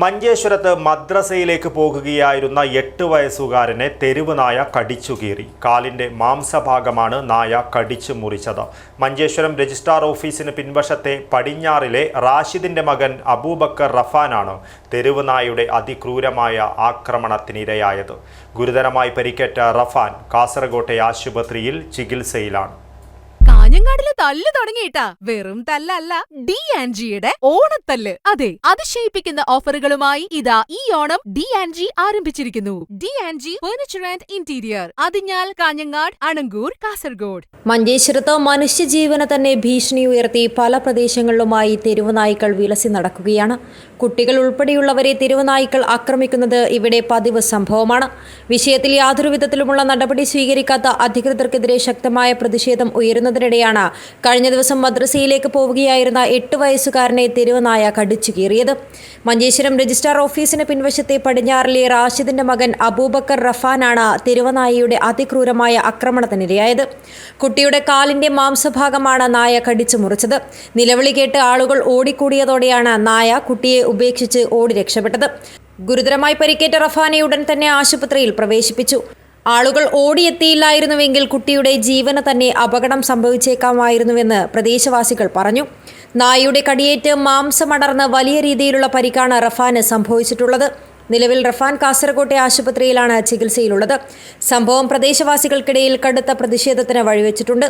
മഞ്ചേശ്വരത്ത് മദ്രസയിലേക്ക് പോകുകയായിരുന്ന എട്ട് വയസ്സുകാരനെ തെരുവ് നായ കടിച്ചു കീറി. കാലിന്റെ മാംസഭാഗമാണ് നായ കടിച്ചു മുറിച്ചത്. മഞ്ചേശ്വരം രജിസ്ട്രാർ ഓഫീസിന് പിൻവശത്തെ പടിഞ്ഞാറിലെ റാഷിദിന്റെ മകൻ അബൂബക്കർ റഫാനാണ് തെരുവ് നായയുടെ അതിക്രൂരമായ ആക്രമണത്തിനിരയായത്. ഗുരുതരമായി പരിക്കേറ്റ റഫാൻ കാസർഗോട്ടെ ആശുപത്രിയിൽ ചികിത്സയിലാണ്. കാഞ്ഞങ്ങാടിലെ തല്ല് തുടങ്ങിയിട്ടാ. വെറും തല്ലല്ല. ഡി ആൻജിയുടെ ജിയുടെ ഓണത്തല്ല്. അതെ അതിശയിപ്പിക്കുന്ന ഓഫറുകളുമായി ഇതാ ഈ ഓണം ഡി ആൻജി ആരംഭിച്ചിരിക്കുന്നു. ഡി ആൻജി furniture and interior. Athinjal Kanhangad Anangoor Kasaragod. മഞ്ചേശ്വരത്ത് മനുഷ്യജീവന് തന്നെ ഭീഷണി ഉയർത്തി പല പ്രദേശങ്ങളിലുമായി തെരുവുനായ്ക്കൾ വിലസി നടക്കുകയാണ്. കുട്ടികൾ ഉൾപ്പെടെയുള്ളവരെ തെരുവുനായ്ക്കൾ ആക്രമിക്കുന്നത് ഇവിടെ പതിവ് സംഭവമാണ്. വിഷയത്തിൽ യാതൊരു വിധത്തിലുമുള്ള നടപടി സ്വീകരിക്കാത്ത അധികൃതർക്കെതിരെ ശക്തമായ പ്രതിഷേധം ഉയരുന്നതിനിടെയാണ് കഴിഞ്ഞ ദിവസം മദ്രസയിലേക്ക് പോവുകയായിരുന്ന എട്ട് വയസ്സുകാരനെ തെരുവനായ കടിച്ചു കീറിയത്. മഞ്ചേശ്വരം രജിസ്ട്രാർ ഓഫീസിന് പിൻവശത്തെ പടിഞ്ഞാറിലെ റാഷിദിന്റെ മകൻ അബൂബക്കർ റഫാനാണ് തെരുവനായയുടെ അതിക്രൂരമായ ആക്രമണത്തിനിരയായത്. കുട്ടിയുടെ കാലിന്റെ മാംസഭാഗമാണ് നായ കടിച്ചു മുറിച്ചത്. നിലവിളി കേട്ട് ആളുകൾ ഓടിക്കൂടിയതോടെയാണ് നായ കുട്ടിയെ ഉപേക്ഷിച്ച് ഓടി രക്ഷപ്പെട്ടത്. ഗുരുതരമായി പരിക്കേറ്റ റഫാനെ ഉടൻ തന്നെ ആശുപത്രിയിൽ പ്രവേശിപ്പിച്ചു. ആളുകൾ ഓടിയെത്തിയില്ലായിരുന്നുവെങ്കിൽ കുട്ടിയുടെ ജീവന് തന്നെ അപകടം സംഭവിച്ചേക്കാമായിരുന്നുവെന്ന് പ്രദേശവാസികൾ പറഞ്ഞു. നായയുടെ കടിയേറ്റ് മാംസമടർന്ന് വലിയ രീതിയിലുള്ള പരിക്കാണ് റഫാന് സംഭവിച്ചിട്ടുള്ളത്. നിലവിൽ റഫാൻ കാസർകോട്ടെ ആശുപത്രിയിലാണ് ചികിത്സയിലുള്ളത്. സംഭവം പ്രദേശവാസികൾക്കിടയിൽ കടുത്ത പ്രതിഷേധത്തിന് വഴിവെച്ചിട്ടുണ്ട്.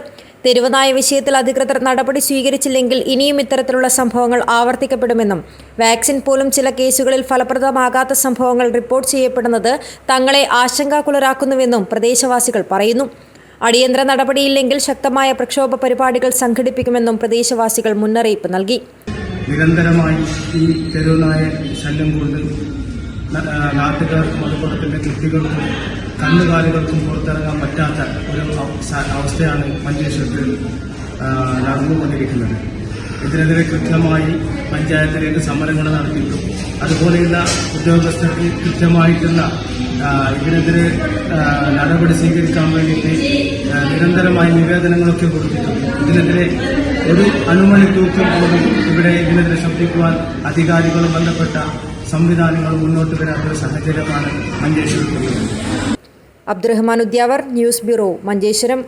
തെരുവനായ വിഷയത്തിൽ അധികൃതർ നടപടി സ്വീകരിച്ചില്ലെങ്കിൽ ഇനിയും ഇത്തരത്തിലുള്ള സംഭവങ്ങൾ ആവർത്തിക്കപ്പെടുമെന്നും വാക്സിൻ പോലും ചില കേസുകളിൽ ഫലപ്രദമാകാത്ത സംഭവങ്ങൾ റിപ്പോർട്ട് ചെയ്യപ്പെടുന്നത് തങ്ങളെ ആശങ്കാകുലരാക്കുന്നുവെന്നും പ്രദേശവാസികൾ പറയുന്നു. അടിയന്തര നടപടിയില്ലെങ്കിൽ ശക്തമായ പ്രക്ഷോഭ പരിപാടികൾ സംഘടിപ്പിക്കുമെന്നും പ്രദേശവാസികൾ മുന്നറിയിപ്പ് നൽകി. നിരന്തരമായി ഈ തെരുവനായ ശല്യം ആ, നാട്ടുകാർക്കും അതുപോലെ തന്നെ കുട്ടികൾക്കും കന്നുകാലികൾക്കും പുറത്തിറങ്ങാൻ പറ്റാത്ത ഒരു അവസ്ഥ- അവസ്ഥയാണ് മഞ്ചേശ്വരത്തിൽ നടന്നുകൊണ്ടിരിക്കുന്നത്. ഇതിനെതിരെ കൃത്യമായി പഞ്ചായത്തിലേക്ക് സമരങ്ങൾ നടത്തിയിട്ടും അതുപോലെയുള്ള ഉദ്യോഗസ്ഥർക്ക് കൃത്യമായിട്ടുള്ള ഇതിനെതിരെ നടപടി സ്വീകരിക്കാൻ വേണ്ടിയിട്ട് നിരന്തരമായി നിവേദനങ്ങളൊക്കെ കൊടുത്തിട്ടുണ്ട് ഇതിനെതിരെ ഒരു അനുമതി തൂക്കം പോലും ഇവിടെ ഇതിനെതിരെ ശബ്ദിക്കുവാൻ അധികാരികളും ബന്ധപ്പെട്ട സംവിധാനങ്ങളും മുന്നോട്ട് വരാത്തൊരു സാഹചര്യമാണ് മഞ്ചേശ്വരം അബ്ദുറഹ്മാൻ ഉദ്യാവർ ന്യൂസ് ബ്യൂറോ മഞ്ചേശ്വരം.